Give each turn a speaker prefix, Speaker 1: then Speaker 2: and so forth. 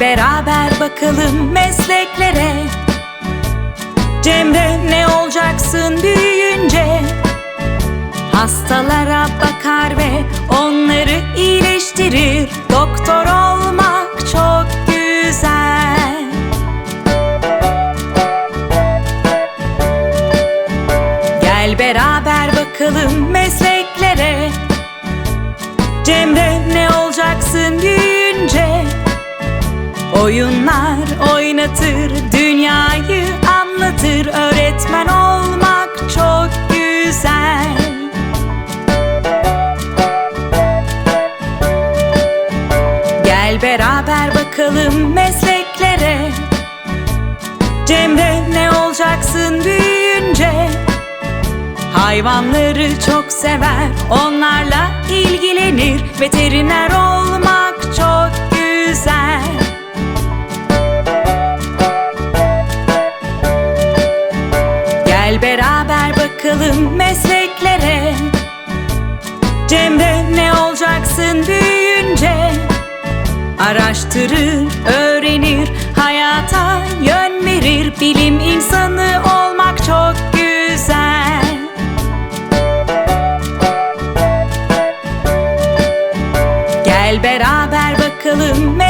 Speaker 1: Beraber bakalım mesleklere. Cemre ne olacaksın büyüyünce? Hastalara bakar ve onları iyileştirir. Doktor olmak çok güzel. Gel beraber bakalım mesleklere. Cemre ne olacaksın büyüyünce Oyunlar oynatır, dünyayı anlatır. Öğretmen olmak çok güzel. Gel beraber bakalım mesleklere. Cemre ne olacaksın büyüyünce? Hayvanları çok sever, onlarla ilgilenir. Veteriner Beraber bakalım mesleklere. Cemre ne olacaksın büyüyünce? Araştırır, öğrenir, hayata yön verir. Bilim insanı olmak çok güzel. Gel beraber bakalım mesleklere